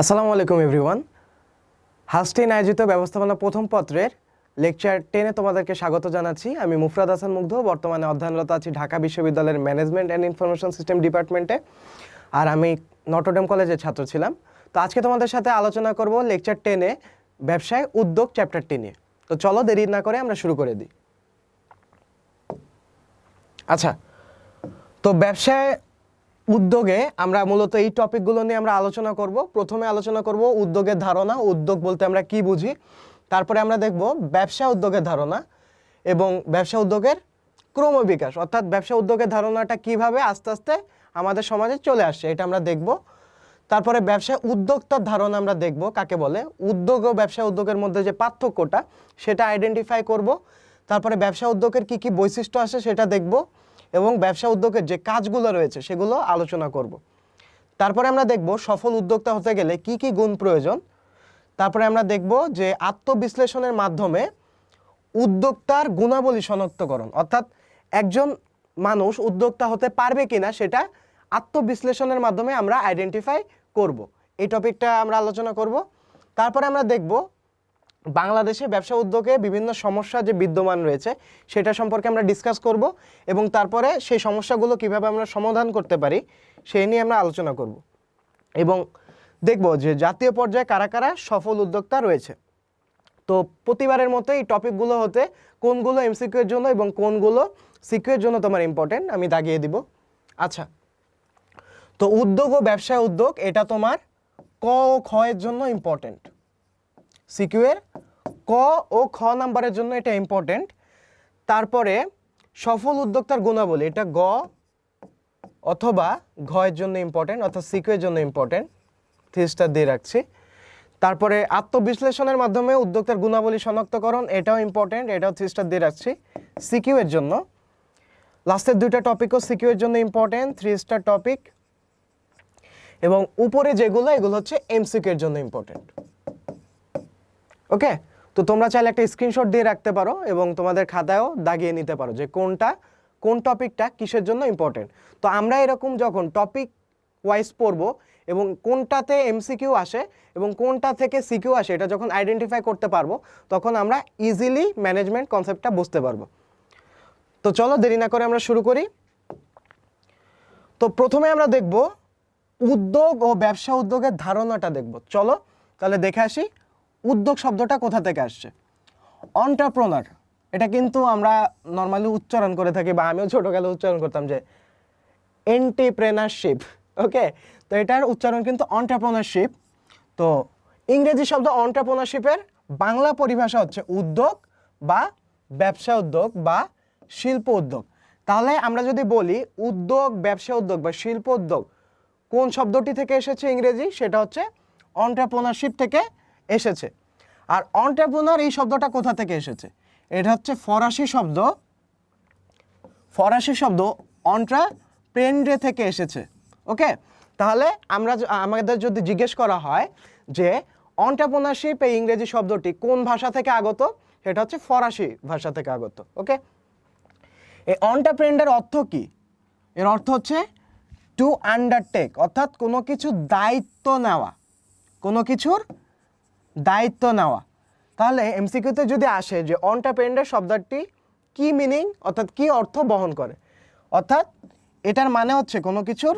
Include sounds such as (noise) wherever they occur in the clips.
আসসালামু আলাইকুম এভরিওয়ান হাস্টিন আয়োজিত ব্যবস্থাপনা প্রথম পত্রের লেকচার টেনে তোমাদেরকে স্বাগত জানাচ্ছি। আমি মুফরাদ হাসান মুগ্ধ, বর্তমানে অধ্যয়নরত আছি ঢাকা বিশ্ববিদ্যালয়ের ম্যানেজমেন্ট অ্যান্ড ইনফরমেশন সিস্টেম ডিপার্টমেন্টে আর আমি নটরডেম কলেজের ছাত্র ছিলাম। তো আজকে তোমাদের সাথে আলোচনা করব লেকচার টেনে ব্যবসায় উদ্যোগ চ্যাপ্টারটি নিয়ে তো চলো দেরি না করে আমরা শুরু করে দিই। আচ্ছা তো ব্যবসায় উদ্যোগে আমরা মূলত এই টপিকগুলো নিয়ে আমরা আলোচনা করব। প্রথমে আলোচনা করব উদ্যোগের ধারণা, উদ্যোগ বলতে আমরা কি বুঝি? তারপরে আমরা দেখব ব্যবসা উদ্যোগের ধারণা এবং ব্যবসা উদ্যোগের ক্রমবিকাশ। অর্থাৎ ব্যবসা উদ্যোগের ধারণাটা কীভাবে আস্তে আস্তে আমাদের সমাজে চলে আসছে, এটা আমরা দেখব। তারপরে ব্যবসায় উদ্যোক্তার ধারণা আমরা দেখব, কাকে বলে? উদ্যোগ ও ব্যবসা উদ্যোগের মধ্যে যে পার্থক্যটা, সেটা আইডেন্টিফাই করব। তারপরে ব্যবসা উদ্যোগের কি কি বৈশিষ্ট্য আছে, সেটা দেখব। এবং ব্যবসা উদ্যোগের যে কাজগুলো রয়েছে সেগুলো আলোচনা করব। তারপরে আমরা দেখব সফল উদ্যোক্তা হতে গেলে কি কি গুণ প্রয়োজন। তারপরে আমরা দেখব যে আত্মবিশ্লেষণের মাধ্যমে উদ্যোক্তার গুণাবলী শনাক্তকরণ। অর্থাৎ একজন মানুষ উদ্যোক্তা হতে পারবে কিনা সেটা আত্মবিশ্লেষণের মাধ্যমে আমরা আইডেন্টিফাই করব। এই টপিকটা আমরা আলোচনা করব। তারপরে আমরা দেখব বাংলাদেশে ব্যবসা উদ্যোগে বিভিন্ন সমস্যা যে বিদ্যমান রয়েছে, সেটা সম্পর্কে আমরা ডিসকাস করব এবং তারপরে সেই সমস্যাগুলো কীভাবে আমরা সমাধান করতে পারি সেই নিয়ে আমরা আলোচনা করব। এবং দেখব যে জাতীয় পর্যায়ে কারা কারা সফল উদ্যোক্তা রয়েছে। তো প্রতিবারের মতো এই টপিকগুলো হতে কোনগুলো এমসিকিউ এর জন্য এবং কোনগুলো সিকিউর জন্য তোমার ইম্পর্টেন্ট আমি দাগিয়ে দিব। আচ্ছা তো উদ্যোগ ও ব্যবসায় উদ্যোগ, এটা তোমার ক ও এর জন্য ইম্পর্টেন্ট সিকিউ এর, ক ও খ নাম্বারের জন্য এটা ইম্পর্টেন্ট তারপরে, সফল উদ্যোক্তার গুণাবলী, এটা গ অথবা ঘ এর জন্য ইম্পর্টেন্ট অর্থাৎ সিকিউ এর জন্য ইম্পর্টেন্ট থ্রি স্টার দিয়ে রাখছি। তারপরে, আত্মবিশ্লেষণের মাধ্যমে উদ্যোক্তার গুণাবলী শনাক্তকরণ, এটাও ইম্পর্টেন্ট এটাও থ্রি স্টার দিয়ে রাখছি সিকিউ এর জন্য। লাস্টের দুইটা টপিকও সিকিউ এর জন্য ইম্পর্টেন্ট থ্রি স্টার টপিক এবং উপরে যেগুলো, এগুলো হচ্ছে এমসিকিউ এর জন্য ইম্পর্টেন্ট ওকে তো তোমরা চাইলে একটা স্ক্রিনশট দিয়ে রাখতে পারো এবং তোমাদের খাতায়ও দাগিয়ে নিতে পারো যে কোনটা, কোন টপিকটা কিসের জন্য ইম্পর্টেন্ট তো আমরা এরকম যখন টপিক ওয়াইজ পড়ব এবং কোনটাতে এমসিকিউ আসে এবং কোনটা থেকে সিকিউ আসে, এটা যখন আইডেন্টিফাই করতে পারব, তখন আমরা ইজিলি ম্যানেজমেন্ট কনসেপ্টটা বুঝতে পারব। তো চলো দেরি না করে আমরা শুরু করি। তো প্রথমে আমরা দেখব উদ্যোগ ও ব্যবসা উদ্যোগের ধারণাটা দেখব। চলো তাহলে দেখে আসি। উদ্যোগ শব্দটা কোথা থেকে আসছে? অন্টারপ্রনার এটা কিন্তু আমরা নর্মালি উচ্চারণ করে থাকি বা আমিও ছোটোকালে উচ্চারণ করতাম যে এন্টিপ্রেনারশিপ ওকে তো এটার উচ্চারণ কিন্তু অন্টারপ্রনারশিপ তো ইংরেজি শব্দ অন্টারপ্রনারশিপের বাংলা পরিভাষা হচ্ছে উদ্যোগ বা ব্যবসা উদ্যোগ বা শিল্প উদ্যোগ। তাহলে আমরা যদি বলি উদ্যোগ, ব্যবসা উদ্যোগ বা শিল্প উদ্যোগ, কোন শব্দটি থেকে এসেছে ইংরেজি? সেটা হচ্ছে অন্টারপ্রনারশিপ থেকে এসেছে। আর অন্টারপ্রনার এই শব্দটা কোথা থেকে এসেছে? এটা হচ্ছে ফরাসি শব্দ। ফরাসি শব্দ অন্ট্রা প্রেন্ডে থেকে এসেছে। ওকে? তাহলে আমরা আমাদের যদি জিজ্ঞেস করা হয় যে অন্টারপ্রনারশিপ এই ইংরেজি শব্দটি কোন ভাষা থেকে আগত? সেটা হচ্ছে ফরাসি ভাষা থেকে আগত। ওকে? এই অন্টারপ্রেন্ডের অর্থ কি? এর অর্থ হচ্ছে টু আন্ডারটেক অর্থাৎ কোনো কিছু দায়িত্ব নেওয়া। কোনো কিছুর দায়িত্ব নেওয়া। তাহলে এমসিকিউতে যদি আসে যে অন্টারপ্রেন্ডার শব্দটি কি মিনিং অর্থাৎ কি অর্থ বহন করে? অর্থাৎ এটার মানে হচ্ছে কোনো কিছুর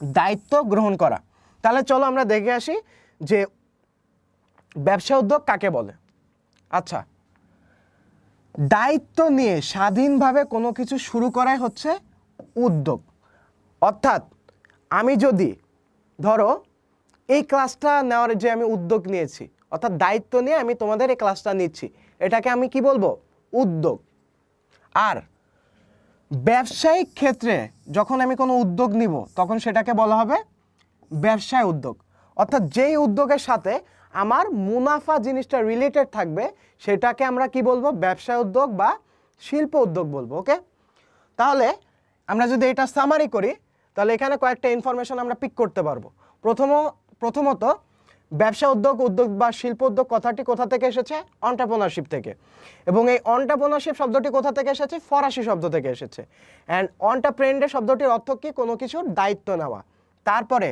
দায়িত্ব গ্রহণ করা। তাহলে চলো আমরা দেখে আসি যে ব্যবসা উদ্যোগ কাকে বলে? আচ্ছা দায়িত্ব নিয়ে স্বাধীনভাবে কোনো কিছু শুরু করাই হচ্ছে উদ্যোগ। অর্থাৎ আমি যদি ধরো এই ক্লাসটা নেওয়ার যে আমি উদ্যোগ নিয়েছি, অর্থাৎ দায়িত্ব নিয়ে আমি তোমাদের এই ক্লাসটা নিচ্ছি, এটাকে আমি কি বলব? উদ্যোগ। আর ব্যবসায়িক ক্ষেত্রে যখন আমি কোনো উদ্যোগ নিব, তখন সেটাকে বলা হবে ব্যবসায় উদ্যোগ। অর্থাৎ যেই উদ্যোগের সাথে আমার মুনাফা জিনিসটা রিলেটেড থাকবে, সেটাকে আমরা কি বলব? ব্যবসায় উদ্যোগ বা শিল্প উদ্যোগ বলব, ওকে? তাহলে আমরা যদি এটা সামারি করি, তাহলে এখানে কয়েকটা ইনফরমেশন আমরা পিক করতে পারব। প্রথম প্রথমত, ব্যবসা উদ্যোগ উদ্যোগ বা শিল্প উদ্যোগ কথাটি কোথা থেকে এসেছে? অন্টারপ্রনারশিপ থেকে। এবং এই অন্টারপ্রনারশিপ শব্দটি কোথা থেকে এসেছে? ফরাসি শব্দ থেকে এসেছে। অ্যান্ড অন্টারপ্রেন্ডের শব্দটির অর্থ কি? কোনো কিছুর দায়িত্ব নেওয়া। তারপরে,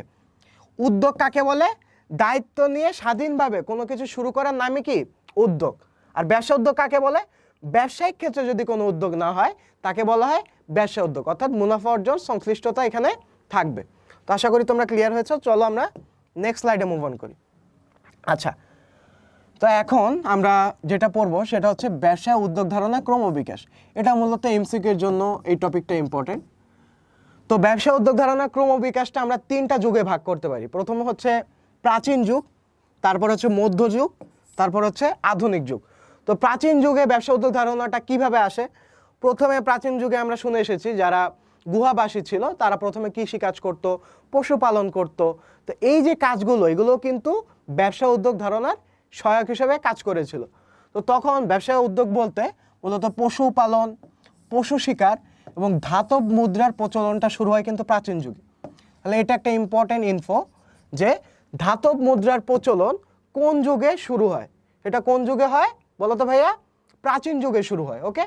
উদ্যোগ কাকে বলে? দায়িত্ব নিয়ে স্বাধীনভাবে কোনো কিছু শুরু করার নামই কি? উদ্যোগ। আর ব্যবসা উদ্যোগ কাকে বলে? ব্যবসায়িক ক্ষেত্রে যদি কোনো উদ্যোগ না হয়, তাকে বলা হয় ব্যবসা উদ্যোগ। অর্থাৎ মুনাফা অর্জন সংশ্লিষ্টতা এখানে থাকবে। তো আশা করি তোমরা ক্লিয়ার হয়েছো। চলো আমরা নেক্সট স্লাইডে মুভ অন করি। আচ্ছা তো এখন আমরা যেটা পড়ব সেটা হচ্ছে ব্যবসা উদ্যোগ ধারণা ক্রমবিকাশ। এটা মূলত এমসিকিউর জন্য এই টপিকটা ইম্পর্টেন্ট তো ব্যবসা উদ্যোগ ধারণা ক্রমবিকাশটা আমরা তিনটা যুগে ভাগ করতে পারি। প্রথম হচ্ছে প্রাচীন যুগ, তারপর হচ্ছে মধ্যযুগ তারপর হচ্ছে আধুনিক যুগ। তো প্রাচীন যুগে ব্যবসা উদ্যোগ ধারণাটা কীভাবে আসে? প্রথমে প্রাচীন যুগে আমরা শুনে এসেছি যারা গুহাবাসী ছিল, তারা প্রথমে কৃষি কাজ করত, পশুপালন করত। তো এই যে কাজগুলো এগুলো কিন্তু ব্যবসা উদ্যোগ ধারণার সহায়ক হিসেবে কাজ করেছিল। তো তখন ব্যবসা উদ্যোগ বলতে মূলত পশুপালন, পশু শিকার এবং ধাতব মুদ্রার প্রচলনটা শুরু হয় কিন্তু প্রাচীন যুগে। তাহলে এটা একটা ইম্পর্টেন্ট ইনফো যে ধাতব মুদ্রার প্রচলন কোন যুগে শুরু হয়? এটা কোন যুগে হয়? বলো তো ভাইয়া, প্রাচীন যুগে শুরু হয় ওকে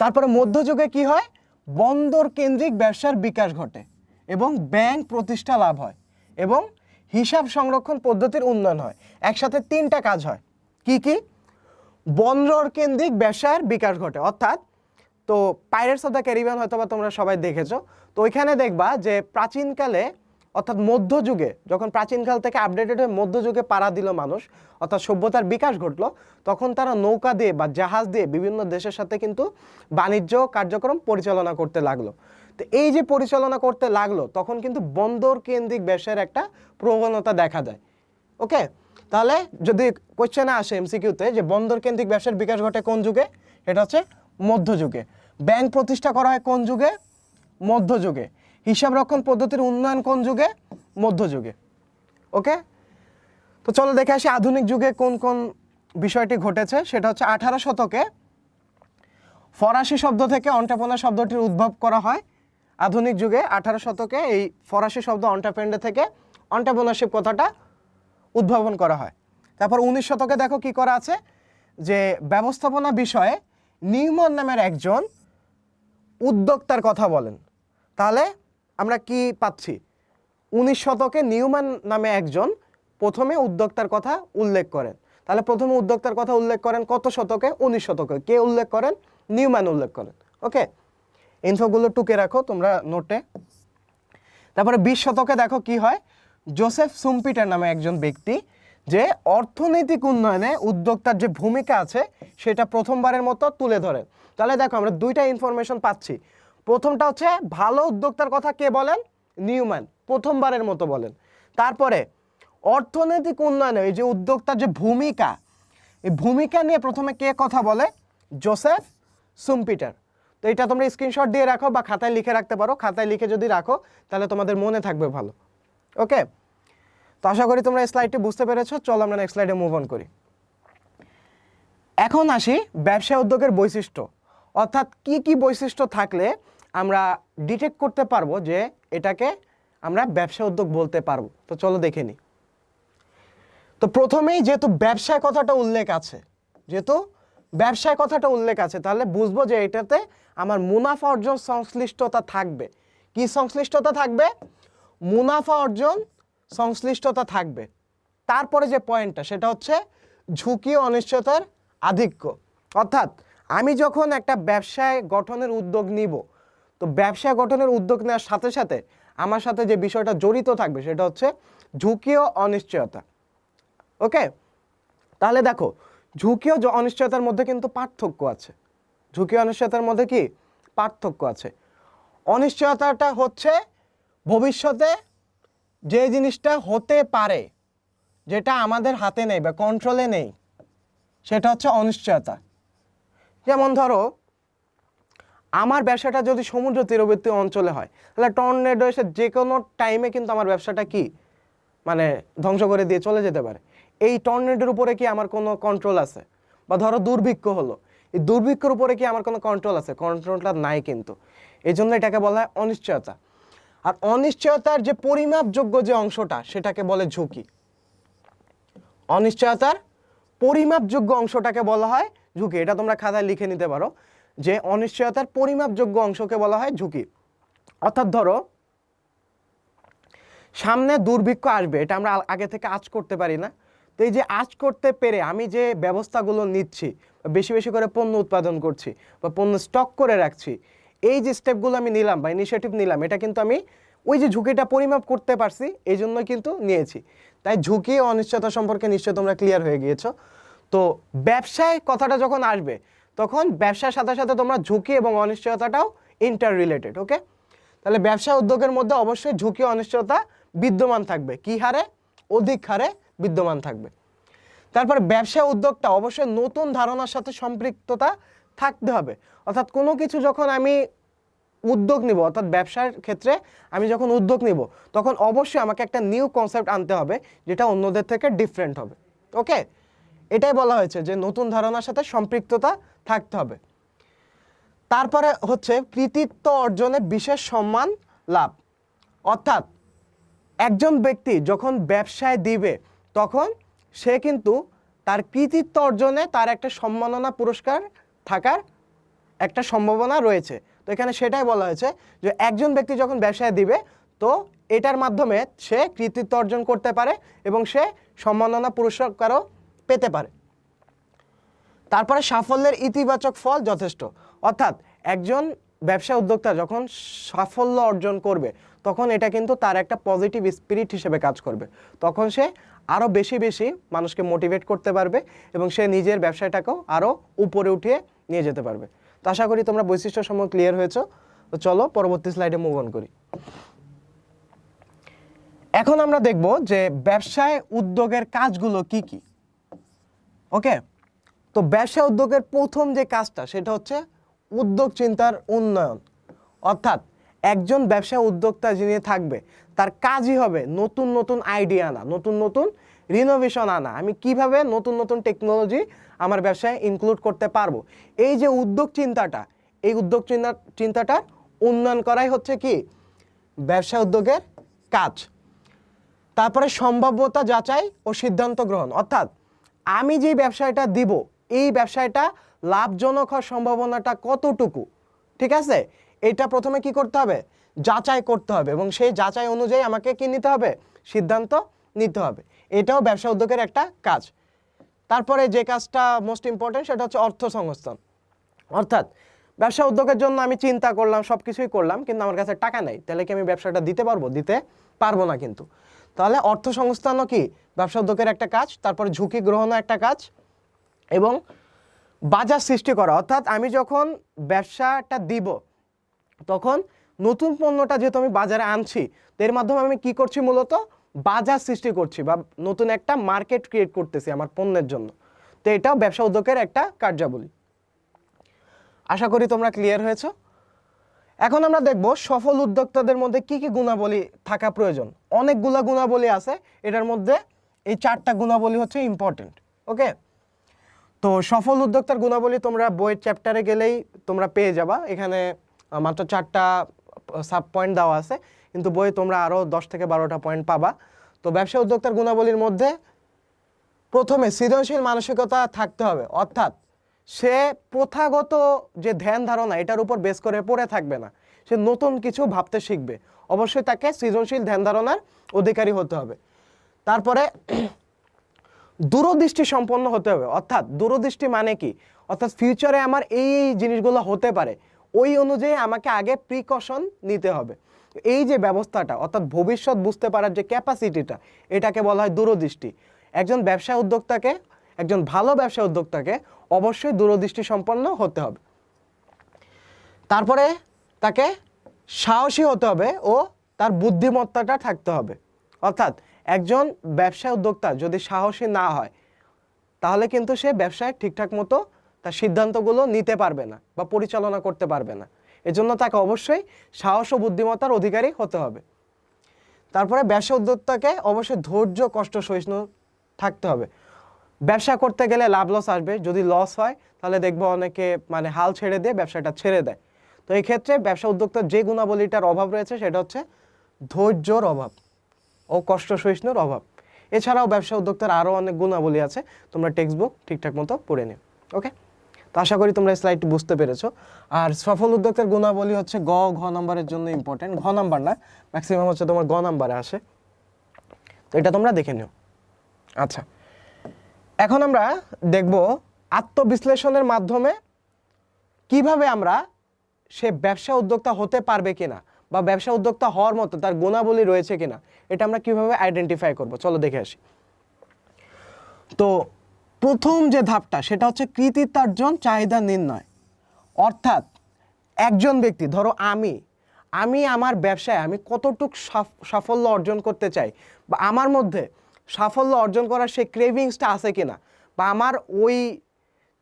তারপরে মধ্যযুগে কি হয়? বন্দর কেন্দ্রিক ব্যবসার বিকাশ ঘটে এবং ব্যাংক প্রতিষ্ঠা লাভ হয় এবং হিসাব সংরক্ষণ পদ্ধতির উন্নয়ন হয়। একসাথে তিনটা কাজ হয়। কি কি? বন্দর কেন্দ্রিক ব্যবসার বিকাশ ঘটে। অর্থাৎ, তো পাইরেটস অফ দ্য ক্যারিবিয়ান হয়তো বা তোমরা সবাই দেখেছ। তো ওইখানে দেখবা যে প্রাচীনকালে অর্থাৎ মধ্যযুগে, যখন প্রাচীনকাল থেকে আপডেটেড হয়ে মধ্যযুগে পাড়া দিল মানুষ, অর্থাৎ সভ্যতার বিকাশ ঘটলো, তখন তারা নৌকা দিয়ে বা জাহাজ দিয়ে বিভিন্ন দেশের সাথে কিন্তু বাণিজ্য কার্যক্রম পরিচালনা করতে লাগল। তো এই যে পরিচালনা করতে লাগল, তখন কিন্তু বন্দর কেন্দ্রিক ব্যবসার একটা প্রবণতা দেখা দেয় ওকে? তাহলে যদি কোয়েশ্চেনে আসে এমসিকিউতে যে বন্দর কেন্দ্রিক ব্যবসার বিকাশ ঘটে কোন যুগে? এটা হচ্ছে মধ্যযুগে। ব্যাংক প্রতিষ্ঠা করা হয় কোন যুগে? মধ্যযুগে। হিসাব রক্ষণ পদ্ধতির উন্নয়ন কোন যুগে? মধ্যযুগে। ওকে? তো চলো দেখে আসি আধুনিক যুগে কোন কোন বিষয়টি ঘটেছে। সেটা হচ্ছে আঠারো শতকে ফরাসি শব্দ থেকে অন্টাপনা শব্দটির উদ্ভব করা হয়। আধুনিক যুগে আঠারো শতকে এই ফরাসি শব্দ অন্টাপেন্ডে থেকে অন্টাপনারশিপ কথাটা উদ্ভাবন করা হয়। তারপর উনিশ শতকে দেখো কি করা আছে? যে ব্যবস্থাপনা বিষয়ে নিউমন নামের একজন উদ্যোক্তার কথা বলেন। তাহলে আমরা কি পাচ্ছি? উনিশ শতকে নিউম্যান নামে একজন প্রথমে উদ্যোক্তার কথা উল্লেখ করেন। তাহলে প্রথমে উদ্যোক্তার কথা উল্লেখ করেন কত শতকে? উনিশ শতকে। কে উল্লেখ করেন? নিউম্যান উল্লেখ করেন। ওকে? ইনফোগুলো টুকে রাখো তোমরা নোটে। তারপরে বিশ শতকে দেখো কি হয়? জোসেফ সুম্পিটার নামে একজন ব্যক্তি, যে অর্থনৈতিক উন্নয়নে উদ্যোক্তার যে ভূমিকা আছে, সেটা প্রথমবারের মতো তুলে ধরেন তাহলে দেখো আমরা দুইটা ইনফরমেশন পাচ্ছি। প্রথমটা হচ্ছে, ভালো উদ্যোক্তার কথা কে বলেন? নিউম্যান, প্রথমবারের মতো বলেন। তারপরে, অর্থনৈতিক উন্নয়নে, এই যে উদ্যোক্তার যে ভূমিকা, এই ভূমিকা নিয়ে প্রথমে কে কথা বলে? Joseph Schumpeter. তো এটা তোমরা স্ক্রিনশট দিয়ে রাখো বা খাতায় লিখে রাখতে পারো। খাতায় লিখে যদি রাখো, তাহলে তোমাদের মনে থাকবে ভালো। ওকে? তো আশা করি তোমরা স্লাইডটি বুঝতে পেরেছ। চলো আমরা নেক্সট স্লাইডে মুভ অন করি। এখন আসি ব্যবসা উদ্যোগের বৈশিষ্ট্য। অর্থাৎ কি কি বৈশিষ্ট্য থাকলে আমরা ডিটেক্ট করতে পারব যে এটাকে আমরা ব্যবসা উদ্যোগ বলতে পারব? তো চলো দেখে নিই তো প্রথমেই যেহেতু ব্যবসায় কথাটা উল্লেখ আছে, যেহেতু ব্যবসায় কথাটা উল্লেখ আছে, তাহলে বুঝব যে এটাতে আমার মুনাফা অর্জন সংশ্লিষ্টতা থাকবে। কি সংশ্লিষ্টতা থাকবে? মুনাফা অর্জন সংশ্লিষ্টতা থাকবে। তারপরে যে পয়েন্টটা সেটা হচ্ছে ঝুঁকি অনিশ্চয়তার আধিক্য। অর্থাৎ আমি যখন একটা ব্যবসায় গঠনের উদ্যোগ নিব, তো ব্যবসা গঠনের উদ্যোগ নেওয়ার সাথে সাথে আমার সাথে যে বিষয়টা জড়িত থাকবে সেটা হচ্ছে ঝুঁকি ও অনিশ্চয়তা। ওকে? তাহলে দেখো, ঝুঁকি ও অনিশ্চয়তার মধ্যে কিন্তু পার্থক্য আছে। ঝুঁকি অনিশ্চয়তার মধ্যে কি? পার্থক্য আছে। অনিশ্চয়তাটা হচ্ছে ভবিষ্যতে যে জিনিসটা হতে পারে, যেটা আমাদের হাতে নেই বা কন্ট্রোলে নেই, সেটা হচ্ছে অনিশ্চয়তা। যেমন ধরো, আমার ব্যবসাটা যদি সমুদ্র তীরবর্তী অঞ্চলে হয়, তাহলে টর্নেডো এসে যে কোনো টাইমে কিন্তু আমার ব্যবসাটা কি? মানে ধ্বংস করে দিয়ে চলে যেতে পারে। এই টর্নেডোর উপরে কি আমার কোনো কন্ট্রোল আছে? বা ধরো দুর্ভিক্ষ হলো, এই দুর্ভিক্ষের উপরে কি আমার কোনো কন্ট্রোল আছে? কন্ট্রোলটা নাই কিন্তু। এই জন্য এটাকে বলা হয় অনিশ্চয়তা। আর অনিশ্চয়তার যে পরিমাপযোগ্য যে অংশটা, সেটাকে বলে ঝুঁকি। অনিশ্চয়তার পরিমাপযোগ্য অংশটাকে বলা হয় ঝুঁকি, এটা তোমরা খাতায় লিখে নিতে পারো, যে অনিশ্চয়তার পরিমাপযোগ্য অংশকে বলা হয় ঝুঁকি। অর্থাৎ ধরো, সামনে দুর্ভিক্ষ আসবে, এটা আমরা আগে থেকে আজ করতে পারি না। তো এই যে আজ করতে পেরে আমি যে ব্যবস্থাগুলো নিচ্ছি বেশি বেশি করে পণ্য উৎপাদন করছি, বা পণ্য স্টক করে রাখছি, এই যে স্টেপগুলো আমি নিলাম, বা ইনিশিয়েটিভ নিলাম, এটা কিন্তু আমি ওই যে ঝুঁকিটা পরিমাপ করতে পারছি, এই জন্য কিন্তু নিয়েছি। তাই ঝুঁকি অনিশ্চয়তা সম্পর্কে নিশ্চয় তোমরা ক্লিয়ার হয়ে গিয়েছো। তো ব্যবসায় কথাটা যখন আসবে, তখন ব্যবসার সাথে সাথে তোমরা ঝুঁকি এবং অনিশ্চয়তাটাও ইন্টার রিলেটেড ওকে তাহলে ব্যবসা উদ্যোগের মধ্যে অবশ্যই ঝুঁকি, অনিশ্চয়তা বিদ্যমান থাকবে। কি হারে? অধিক হারে বিদ্যমান থাকবে। তারপর ব্যবসা উদ্যোগটা অবশ্যই নতুন ধারণার সাথে সম্পৃক্ততা থাকতে হবে। অর্থাৎ কোনো কিছু যখন আমি উদ্যোগ নিব, অর্থাৎ ব্যবসার ক্ষেত্রে আমি যখন উদ্যোগ নিব, তখন অবশ্যই আমাকে একটা নিউ কনসেপ্ট আনতে হবে, যেটা অন্যদের থেকে ডিফারেন্ট হবে ওকে এটাই বলা হয়েছে যে নতুন ধারণার সাথে সম্পৃক্ততা থাকতে হবে। তারপরে হচ্ছে কৃতিত্ব অর্জনে বিশেষ সম্মান লাভ। অর্থাৎ একজন ব্যক্তি যখন ব্যবসায় দিবে, তখন সে কিন্তু তার কৃতিত্ব অর্জনে তার একটা সম্মাননা পুরস্কার থাকার একটা সম্ভাবনা রয়েছে। তো এখানে সেটাই বলা হয়েছে যে একজন ব্যক্তি যখন ব্যবসায় দিবে, তো এটার মাধ্যমে সে কৃতিত্ব অর্জন করতে পারে এবং সে সম্মাননা পুরস্কারও পেতে পারে। তারপরে সাফল্যের ইতিবাচক ফল যথেষ্ট। অর্থাৎ একজন ব্যবসা উদ্যোক্তা যখন সাফল্য অর্জন করবে, তখন এটা কিন্তু তার একটা পজিটিভ স্পিরিট হিসেবে কাজ করবে। তখন সে আরও বেশি বেশি মানুষকে মোটিভেট করতে পারবে এবং সে নিজের ব্যবসাটাকেও আরও উপরে উঠিয়ে নিয়ে যেতে পারবে। তো আশা করি তোমরা বৈশিষ্ট্য সমূহ ক্লিয়ার হয়েছো। তো চলো পরবর্তী স্লাইডে মুভ অন করি। এখন আমরা দেখব যে ব্যবসায় উদ্যোগের কাজগুলো কি কি। ওকে তো ব্যবসা উদ্যোগের প্রথম যে কাজটা, সেটা হচ্ছে উদ্যোগ চিন্তার উন্নয়ন। অর্থাৎ একজন ব্যবসা উদ্যোক্তা যিনি থাকবে, তার কাজই হবে নতুন নতুন আইডিয়া আনা, নতুন নতুন রিনোভেশন আনা। আমি কীভাবে নতুন নতুন টেকনোলজি আমার ব্যবসায় ইনক্লুড করতে পারব? এই যে উদ্যোগ চিন্তাটা, এই উদ্যোগ চিন্তা চিন্তাটার উন্নয়ন করাই হচ্ছে কি? ব্যবসা উদ্যোগের কাজ। তারপরে সম্ভাব্যতা যাচাই ও সিদ্ধান্ত গ্রহণ। অর্থাৎ আমি যে ব্যবসায়টা দিব, এই ব্যবসায়টা লাভজনক হওয়ার সম্ভাবনাটা কতটুকু? ঠিক আছে? এটা প্রথমে কি করতে হবে? যাচাই করতে হবে এবং সেই যাচাই অনুযায়ী আমাকে কি নিতে হবে? সিদ্ধান্ত নিতে হবে। এটাও ব্যবসা উদ্যোগের একটা কাজ। তারপরে যে কাজটা মোস্ট ইম্পর্টেন্ট সেটা হচ্ছে অর্থ সংস্থান। অর্থাৎ ব্যবসা উদ্যোগের জন্য আমি চিন্তা করলাম সব কিছুই করলাম, কিন্তু আমার কাছে টাকা নেই। তাহলে কি আমি ব্যবসাটা দিতে পারব? দিতে পারব না কিন্তু। তাহলে অর্থ সংস্থানও কি? ব্যবসা উদ্যোগের একটা কাজ, তারপরে ঝুঁকি গ্রহণও একটা কাজ এবং বাজার সৃষ্টি করা। অর্থাৎ আমি যখন ব্যবসাটা দিব, তখন নতুন পণ্যটা যেহেতু আমি বাজারে আনছি এর মাধ্যমে আমি কি করছি মূলত? বাজার সৃষ্টি করছি বা নতুন একটা মার্কেট ক্রিয়েট করতেছি আমার পণ্যের জন্য। তো এটাও ব্যবসা উদ্যোগের একটা কার্যাবলী। আশা করি তোমরা ক্লিয়ার হয়েছো। এখন আমরা দেখব সফল উদ্যোক্তাদের মধ্যে কি কি গুণাবলী থাকা প্রয়োজন। অনেকগুলা গুণাবলী আছে, এটার মধ্যে এই চারটা গুণাবলী হচ্ছে ইম্পর্টেন্ট ওকে তো সফল উদ্যোক্তার গুণাবলী তোমরা বইয়ের চ্যাপ্টারে গেলেই তোমরা পেয়ে যাবা। এখানে মাত্র চারটা সাব পয়েন্ট দেওয়া আছে, কিন্তু বইয়ে তোমরা আরও দশ থেকে বারোটা পয়েন্ট পাবা। তো ব্যবসা উদ্যোক্তার গুণাবলীর মধ্যে প্রথমে সৃজনশীল মানসিকতা থাকতে হবে, অর্থাৎ সে প্রথাগত যে ধ্যান ধারণা, এটার উপর বেস করে পড়ে থাকবে না। সে নতুন কিছু ভাবতে শিখবে। অবশ্যই তাকে সৃজনশীল ধ্যান ধারণার অধিকারী হতে হবে। তারপরে (clears throat) দূরদৃষ্টি সম্পন্ন হতে হবে। অর্থাৎ দূরদৃষ্টি মানে কি? অর্থাৎ ফিউচারে আমার এই এই জিনিসগুলো হতে পারে। ওই অনুযায়ী আমাকে আগে প্রিকশন নিতে হবে। এই যে ব্যবস্থাটা, অর্থাৎ ভবিষ্যৎ বুঝতে পারার যে ক্যাপাসিটিটা এটাকে বলা হয় দূরদৃষ্টি। একজন ব্যবসা উদ্যোক্তাকে একজন ভালো ব্যবসা উদ্যোক্তাকে অবশ্যই দূরদৃষ্টি সম্পন্ন হতে হবে। তারপরে তাকে সাহসী হতে হবে ও তার বুদ্ধিমত্তাটা থাকতে হবে। অর্থাৎ একজন ব্যবসা উদ্যোক্তা যদি সাহসী না হয়, তাহলে কিন্তু সে ব্যবসায় ঠিকঠাক মতো তার সিদ্ধান্তগুলো নিতে পারবে না বা পরিচালনা করতে পারবে না। এজন্য তাকে অবশ্যই সাহস ও বুদ্ধিমত্তার অধিকারী হতে হবে। তারপরে ব্যবসা উদ্যোক্তাকে অবশ্যই ধৈর্য, কষ্ট, সহিষ্ণু থাকতে হবে। ব্যবসা করতে গেলে লাভ লস আসবে। যদি লস হয়, তাহলে দেখব অনেকে মানে হাল ছেড়ে দিয়ে ব্যবসাটা ছেড়ে দেয়। তো এই ক্ষেত্রে ব্যবসা উদ্যোক্তার যে গুণাবলীটার অভাব রয়েছে, সেটা হচ্ছে ধৈর্যর অভাব ও কষ্ট সহিষ্ণুর অভাব। এছাড়াও ব্যবসা উদ্যোক্তার আরও অনেক গুণাবলী আছে। তোমরা টেক্সট বুক ঠিকঠাক মতো পড়ে নিও, ওকে? তো আশা করি তোমরা স্লাইডটি বুঝতে পেরেছ। আর সফল উদ্যোক্তার গুণাবলী হচ্ছে গ, ঘ নাম্বারের জন্য ইম্পর্টেন্ট ঘ নাম্বার না ম্যাক্সিমাম হচ্ছে তোমার গ নাম্বারে আসে। তো এটা তোমরা দেখে নিও। আচ্ছা। এখন আমরা দেখব আত্মবিশ্লেষণের মাধ্যমে কীভাবে আমরা সে ব্যবসা উদ্যোক্তা হতে পারবে কিনা বা ব্যবসা উদ্যোক্তা হওয়ার মতো তার গুণাবলী রয়েছে কিনা, এটা আমরা কীভাবে আইডেন্টিফাই করব? চলো দেখে আসি। তো প্রথম যে ধাপটা, সেটা হচ্ছে কৃতিত্বার্জন, চাহিদা নির্ণয়। অর্থাৎ একজন ব্যক্তি, ধরো আমি আমি আমার ব্যবসায় আমি কতটুক সাফ- সাফল্য অর্জন করতে চাই বা আমার মধ্যে সাফল্য অর্জন করার সেই ক্রেভিংসটা আছে কিনা? বা আমার ওই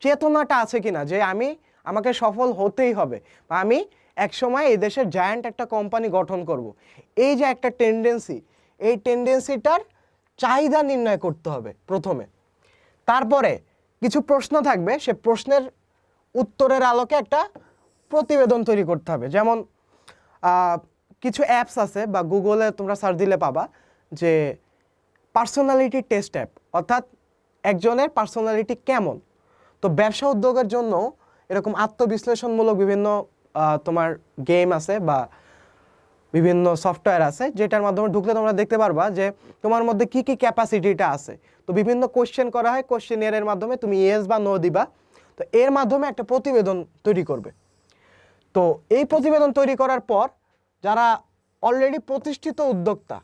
চেতনাটা আছে কিনা যে আমি, আমাকে সফল হতেই হবে? বা আমি একসময় এই দেশের জায়ান্ট একটা কোম্পানি গঠন করব। এই যে একটা টেন্ডেন্সি এই টেন্ডেন্সিটার চাহিদা নির্ণয় করতে হবে প্রথমে। তারপরে কিছু প্রশ্ন থাকবে, সে প্রশ্নের উত্তরের আলোকে একটা প্রতিবেদন তৈরি করতে হবে। যেমন কিছু অ্যাপস আছে বা গুগলে তোমরা সার্চ দিলে পাবা যে পার্সোনালিটি টেস্ট অ্যাপ, অর্থাৎ একজনের পার্সোনালিটি কেমন? তো ব্যবসা উদ্যোগের জন্য এরকম আত্মবিশ্লেষণমূলক বিভিন্ন তোমার গেম আছে বা বিভিন্ন সফটওয়্যার আছে, যেটার মাধ্যমে ঢুকলে তোমরা দেখতে পারবা যে তোমার মধ্যে কি কি ক্যাপাসিটিটা আছে। তো বিভিন্ন কোশ্চেন করা হয় কোশ্চেনিয়ারের মাধ্যমে তুমি ইয়েস বা নো দিবা। তো এর মাধ্যমে একটা প্রতিবেদন তৈরি করবে। তো এই প্রতিবেদন তৈরি করার পর যারা অলরেডি প্রতিষ্ঠিত উদ্যোক্তা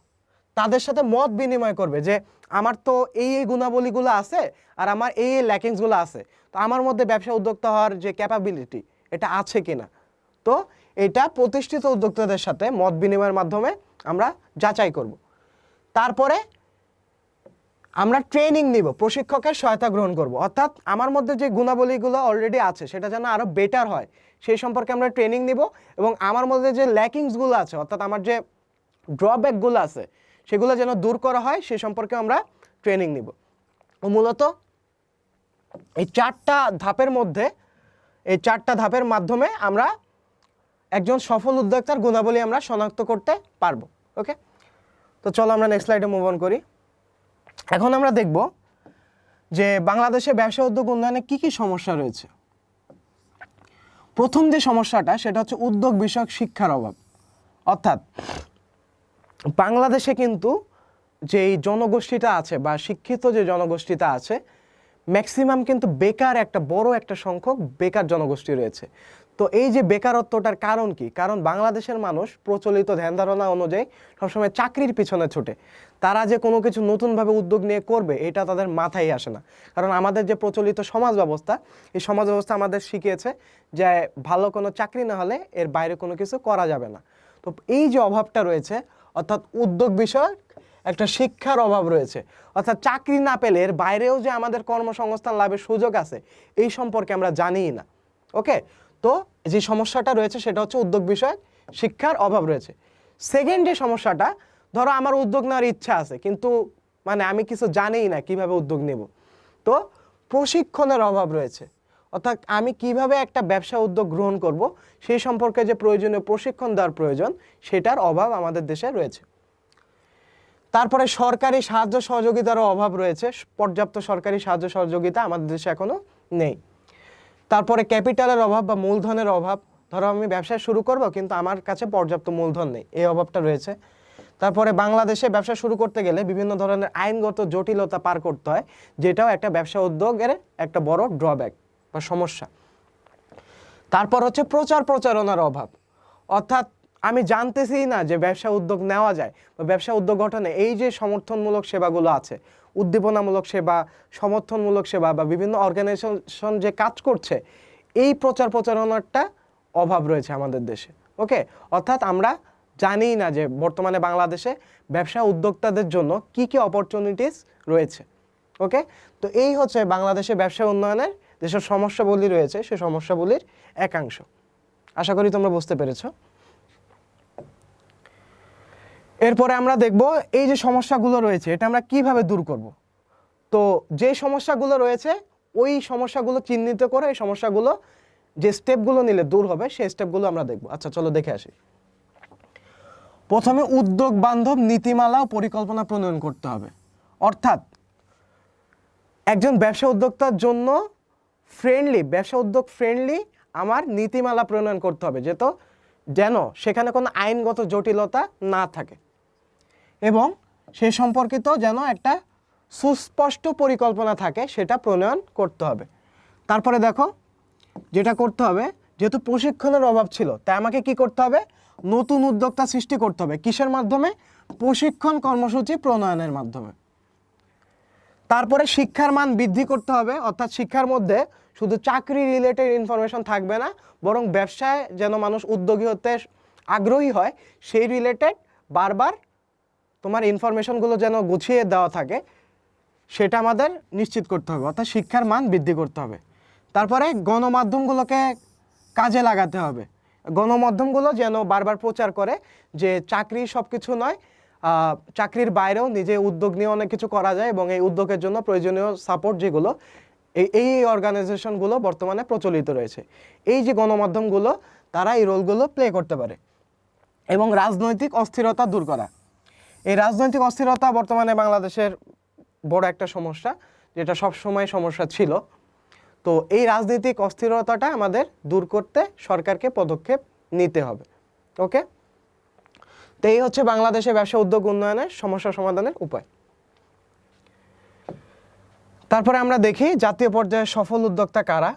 তাদের সাথে মত বিনিময় করবে যে আমার তো এই এই গুণাবলীগুলো আছে আর আমার এই এই ল্যাকিংসগুলো আছে। তো আমার মধ্যে ব্যবসা উদ্যোক্তা হওয়ার যে ক্যাপাবিলিটি এটা আছে কিনা? তো এটা প্রতিষ্ঠিত উদ্যোক্তাদের সাথে মত বিনিময়ের মাধ্যমে আমরা যাচাই করব। তারপরে আমরা ট্রেনিং নিব, প্রশিক্ষকের সহায়তা গ্রহণ করব। অর্থাৎ আমার মধ্যে যে গুণাবলীগুলো অলরেডি আছে, সেটা যেন আরও বেটার হয়, সেই সম্পর্কে আমরা ট্রেনিং নিব এবং আমার মধ্যে যে ল্যাকিংসগুলো আছে, অর্থাৎ আমার যে ড্রব্যাকগুলো আছে সেগুলো যেন দূর করা হয়, সে সম্পর্কে আমরা ট্রেনিং নিব। মূলত এই চারটা ধাপের মধ্যে, এই চারটা ধাপের মাধ্যমে আমরা একজন সফল উদ্যোক্তার গুণাবলী আমরা শনাক্ত করতে পারব, ওকে? তো চলো আমরা নেক্সট স্লাইডে মুভ অন করি। এখন আমরা দেখব যে বাংলাদেশে ব্যবসা উদ্যোগ উন্নয়নে কি কি সমস্যা রয়েছে। প্রথম যে সমস্যাটা, সেটা হচ্ছে উদ্যোগ বিষয়ক শিক্ষার অভাব। অর্থাৎ বাংলাদেশে কিন্তু যেই জনগোষ্ঠীটা আছে বা শিক্ষিত যে জনগোষ্ঠীটা আছে ম্যাক্সিমাম কিন্তু বেকার একটা বড় একটা সংখ্যক বেকার জনগোষ্ঠী রয়েছে। তো এই যে বেকারত্বটার কারণ কি? কারণ বাংলাদেশের মানুষ প্রচলিত ধ্যান ধারণা অনুযায়ী সবসময় চাকরির পিছনে ছুটে। তারা যে কোনো কিছু নতুনভাবে উদ্যোগ নিয়ে করবে, এটা তাদের মাথায় আসে না। কারণ আমাদের যে প্রচলিত সমাজ ব্যবস্থা, এই সমাজ ব্যবস্থা আমাদের শিখিয়েছে যে ভালো কোনো চাকরি না হলে এর বাইরে কোনো কিছু করা যাবে না। তো এই যে অভাবটা রয়েছে অর্থাৎ উদ্যোগ বিষয়ক একটা শিক্ষার অভাব রয়েছে। অর্থাৎ চাকরি না পেলে এর বাইরেও যে আমাদের কর্মসংস্থান লাভের সুযোগ আছে, এই সম্পর্কে আমরা জানিই না। ওকে? তো যে সমস্যাটা রয়েছে সেটা হচ্ছে উদ্যোগ বিষয়ক শিক্ষার অভাব রয়েছে। সেকেন্ড যে সমস্যাটা, ধরো আমার উদ্যোগ নেওয়ার ইচ্ছা আছে, কিন্তু মানে আমি কিছু জানিই না কীভাবে উদ্যোগ নেব। তো প্রশিক্ষণের অভাব রয়েছে। অর্থাৎ আমি কীভাবে একটা ব্যবসা উদ্যোগ গ্রহণ করব, সেই সম্পর্কে যে প্রয়োজনীয় প্রশিক্ষণ দেওয়ার প্রয়োজন, সেটার অভাব আমাদের দেশে রয়েছে। তারপরে সরকারি সাহায্য সহযোগিতারও অভাব রয়েছে, পর্যাপ্ত সরকারি সাহায্য সহযোগিতা আমাদের দেশে এখনও নেই। তারপরে ক্যাপিটালের অভাব বা মূলধনের অভাব, ধরো আমি ব্যবসা শুরু করব, কিন্তু আমার কাছে পর্যাপ্ত মূলধন নেই, এই অভাবটা রয়েছে। তারপরে বাংলাদেশে ব্যবসা শুরু করতে গেলে বিভিন্ন ধরনের আইনগত জটিলতা পার করতে হয়, যেটাও একটা ব্যবসা উদ্যোগের একটা বড় ড্রব্যাক বা সমস্যা। তারপর হচ্ছে প্রচার প্রচারণার অভাব। অর্থাৎ আমি জানতেছি না যে ব্যবসা উদ্যোগ নেওয়া যায় বা ব্যবসা উদ্যোগ গঠনে এই যে সমর্থনমূলক সেবাগুলো আছে, উদ্দীপনামূলক সেবা, সমর্থনমূলক সেবা বা বিভিন্ন অর্গানাইজেশন যে কাজ করছে, এই প্রচার প্রচারণারটা অভাব রয়েছে আমাদের দেশে। ওকে? অর্থাৎ আমরা জানি না যে বর্তমানে বাংলাদেশে ব্যবসা উদ্যোক্তাদের জন্য কি কি অপরচুনিটিস রয়েছে। ওকে? তো এই হচ্ছে বাংলাদেশে ব্যবসা উন্নয়নের যেসব সমস্যাবলী রয়েছে সেই সমস্যাবলীর একাংশ। আশা করি তোমরা বুঝতে পেরেছ। এরপরে আমরা দেখব এই যে সমস্যাগুলো রয়েছে, এটা আমরা কীভাবে দূর করব? তো যে সমস্যাগুলো রয়েছে, ওই সমস্যাগুলো চিহ্নিত করে, এই সমস্যাগুলো, যে স্টেপগুলো নিলে দূর হবে, সেই স্টেপগুলো আমরা দেখব। আচ্ছা চলো দেখে আসি। প্রথমে উদ্যোগ, বান্ধব, নীতিমালা ও পরিকল্পনা প্রণয়ন করতে হবে। অর্থাৎ, একজন ব্যবসা উদ্যোক্তার জন্য ফ্রেন্ডলি, ব্যবসা উদ্যোগ ফ্রেন্ডলি আমার নীতিমালা প্রণয়ন করতে হবে যে তো যেন সেখানে কোনো আইনগত জটিলতা না থাকে। এবং সে সম্পর্কিত যেন একটা সুস্পষ্ট পরিকল্পনা থাকে সেটা প্রণয়ন করতে হবে। তারপরে দেখো, যেটা করতে হবে, যেহেতু প্রশিক্ষণের অভাব ছিল, তাই আমাকে কি করতে হবে? নতুন উদ্যোক্তা সৃষ্টি করতে হবে। কিসের মাধ্যমে? প্রশিক্ষণ কর্মসূচি প্রণয়নের মাধ্যমে। তারপরে শিক্ষার মান বৃদ্ধি করতে হবে, অর্থাৎ শিক্ষার মধ্যে শুধু চাকরি রিলেটেড ইনফরমেশন থাকবে না, বরং ব্যবসায় যেন মানুষ উদ্যোগী হতে আগ্রহী হয়, সেই রিলেটেড বারবার তোমার ইনফরমেশনগুলো যেন গুছিয়ে দেওয়া থাকে, সেটা আমাদের নিশ্চিত করতে হবে, অর্থাৎ শিক্ষার মান বৃদ্ধি করতে হবে। তারপরে গণমাধ্যমগুলোকে কাজে লাগাতে হবে গণমাধ্যমগুলো যেন বারবার প্রচার করে যে চাকরি সব কিছু নয় চাকরির বাইরেও নিজে উদ্যোগ নিয়ে অনেক কিছু করা যায় এবং এই উদ্যোগের জন্য প্রয়োজনীয় সাপোর্ট যেগুলো, এই এই অর্গানাইজেশনগুলো বর্তমানে প্রচলিত রয়েছে। এই যে গণমাধ্যমগুলো, তারা এই রোলগুলো প্লে করতে পারে এবং রাজনৈতিক অস্থিরতা দূর করা। এই রাজনৈতিক অস্থিরতা বর্তমানে বাংলাদেশের বড় একটা সমস্যা, যেটা সব সময় সমস্যা ছিল। তো এই রাজনৈতিক অস্থিরতাটা আমাদের দূর করতে সরকারকে পদক্ষেপ নিতে হবে। ওকে তো এই হচ্ছে বাংলাদেশে ব্যবসা, উদ্যোগ, উন্নয়নের সমস্যা সমাধানের উপায়। তারপরে আমরা দেখি জাতীয় পর্যায়ে সফল উদ্যোক্তা কারা।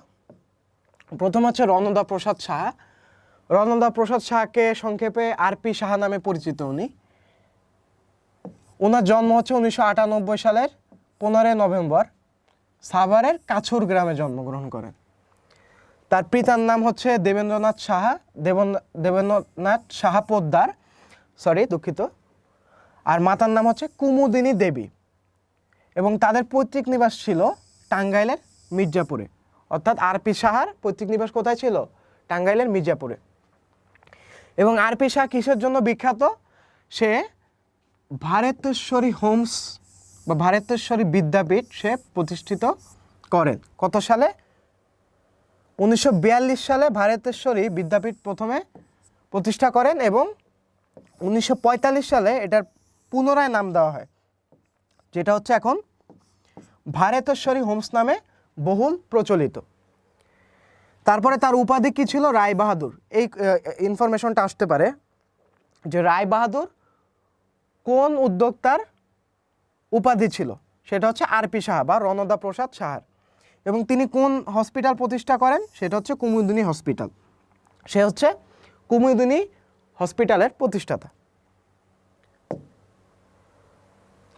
প্রথম হচ্ছে রণদা প্রসাদ সাহা। রণদা প্রসাদ সাহাকে সংক্ষেপে আরপি সাহা নামে পরিচিত উনি। ওনার জন্ম হচ্ছে উনিশশো আটানব্বই সালের পনেরোই নভেম্বর। সাভারের কাছুর গ্রামে জন্মগ্রহণ করেন। তার পিতার নাম হচ্ছে দেবেন্দ্রনাথ সাহা। দেবন দেবেন্দ্রনাথ সাহা পোদ্দার। সরি, দুঃখিত। আর মাতার নাম হচ্ছে কুমুদিনী দেবী এবং তাদের পৈতৃক নিবাস ছিল টাঙ্গাইলের মির্জাপুরে। অর্থাৎ আরপি সাহার পৈতৃক নিবাস কোথায় ছিল? টাঙ্গাইলের মির্জাপুরে। এবং আরপি শাহ কিসের জন্য বিখ্যাত? সে ভারতেশ্বরী হোমস বা ভারতেশ্বরী বিদ্যাপীঠ সে প্রতিষ্ঠিত করেন। কত সালে? উনিশশো বিয়াল্লিশ সালে ভারতেশ্বরী বিদ্যাপীঠ প্রথমে প্রতিষ্ঠা করেন এবং উনিশশো পঁয়তাল্লিশ সালে এটার পুনরায় নাম দেওয়া হয়, যেটা হচ্ছে এখন ভারতেশ্বরী হোমস নামে বহুল প্রচলিত। তারপরে তার উপাধি কী ছিল? রায় বাহাদুর। এই ইনফরমেশনটা আসতে পারে যে রায় বাহাদুর কোন উদ্যোক্তার উপাধি ছিল? সেটা হচ্ছে আরপি সাহা বা রণদা প্রসাদ সাহার। এবং তিনি কোন হসপিটাল প্রতিষ্ঠা করেন? সেটা হচ্ছে কুমুদিনী হসপিটাল। সে হচ্ছে কুমুদিনী হসপিটালের প্রতিষ্ঠাতা।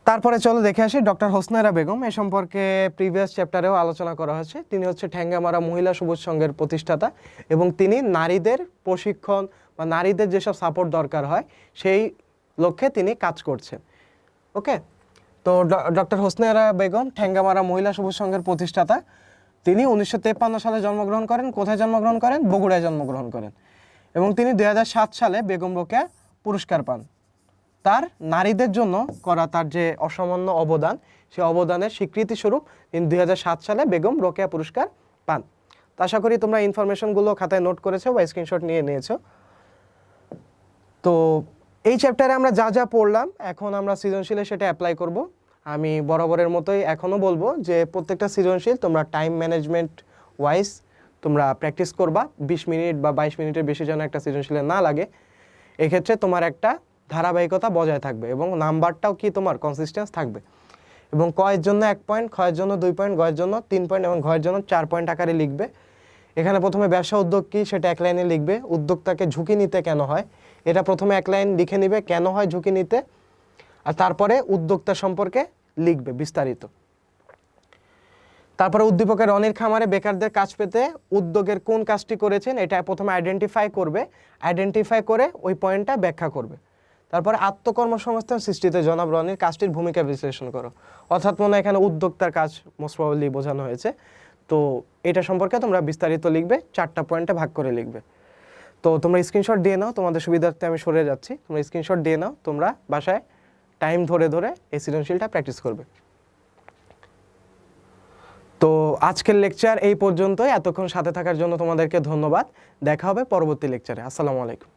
তারপরে চলো দেখে আসি ডক্টর হোসনারা বেগম। এ সম্পর্কে প্রিভিয়াস চ্যাপ্টারেও আলোচনা করা হয়েছে। তিনি হচ্ছে ঠ্যাঙ্গামারা মহিলা সবুজ সংঘের প্রতিষ্ঠাতা এবং তিনি নারীদের প্রশিক্ষণ বা নারীদের যেসব সাপোর্ট দরকার হয়, সেই লক্ষ্যে তিনি কাজ করছেন। ওকে? তো ডক্টর হোসনারা বেগম ঠ্যাঙ্গামারা মহিলা সবুজ সংঘের প্রতিষ্ঠাতা। তিনি উনিশশো সালে জন্মগ্রহণ করেন। কোথায় জন্মগ্রহণ করেন? বগুড়ায় জন্মগ্রহণ করেন। এবং তিনি দুই হাজার সাত সালে বেগম রোকেয়া পুরস্কার পান। তার নারীদের জন্য করা তার যে অসামান্য অবদান, সে অবদানের স্বীকৃতি স্বরূপ তিনি দুই হাজার সাত সালে বেগম রোকেয়া পুরস্কার পান। তো আশা করি তোমরা ইনফরমেশনগুলো খাতায় নোট করেছ বা স্ক্রিনশট নিয়ে নিয়েছো। তো এই চ্যাপ্টারে আমরা যা যা পড়লাম, এখন আমরা সৃজনশীলে সেটা অ্যাপ্লাই করব। আমি বরাবরের মতোই এখনও বলব যে প্রত্যেকটা সৃজনশীল তোমরা টাইম ম্যানেজমেন্ট ওয়াইজ তোমরা প্র্যাকটিস করবা। বিশ মিনিট বা বাইশ মিনিটের বেশি যেন একটা সৃজনশীলে না লাগে, এক্ষেত্রে তোমার একটা ধারাবাহিকতা বজায় থাকবে এবং নাম্বারটাও কি তোমার? কনসিস্টেন্স থাকবে। এবং কয়ের জন্য এক পয়েন্ট ক্ষয়ের জন্য দুই পয়েন্ট গয়ের জন্য তিন পয়েন্ট এবং ঘয়ের জন্য চার পয়েন্ট আকারে লিখবে। এখানে প্রথমে ব্যবসা উদ্যোগ কী সেটা এক লাইনে লিখবে। উদ্যোক্তাকে ঝুঁকি নিতে কেন হয়? এটা প্রথমে এক লাইন লিখে নিবে, কেন হয় ঝুঁকি নিতে? আর তারপরে উদ্যোক্তা সম্পর্কে লিখবে বিস্তারিত। তারপরে উদ্দীপকের রনির খামারে বেকারদের কাজ পেতে উদ্যোগের কোন কাজটি করেছেন, এটা প্রথমে আইডেন্টিফাই করবে আইডেন্টিফাই করে ওই পয়েন্টটা ব্যাখ্যা করবে। তারপরে আত্মকর্মসংস্থান সৃষ্টিতে জনাব রনির কাজটির ভূমিকা বিশ্লেষণ করো। অর্থাৎ মনে এখানে উদ্যোক্তার কাজ মোস্ট বোঝানো হয়েছে। তো এটা সম্পর্কে তোমরা বিস্তারিত লিখবে, চারটা পয়েন্টে ভাগ করে লিখবে। তো তোমরা স্ক্রিনশট দিয়ে নাও, তোমাদের সুবিধার্থে আমি সরে যাচ্ছি। তোমরা স্ক্রিনশট দিয়ে নাও, তোমরা বাসায় টাইম ধরে ধরে এই সৃজনশীলটা প্র্যাকটিস করবে। তো আজকের লেকচার এই পর্যন্তই। এতক্ষণ সাথে থাকার জন্য তোমাদেরকে ধন্যবাদ। দেখা হবে পরবর্তী লেকচারে আসসালামু আলাইকুম।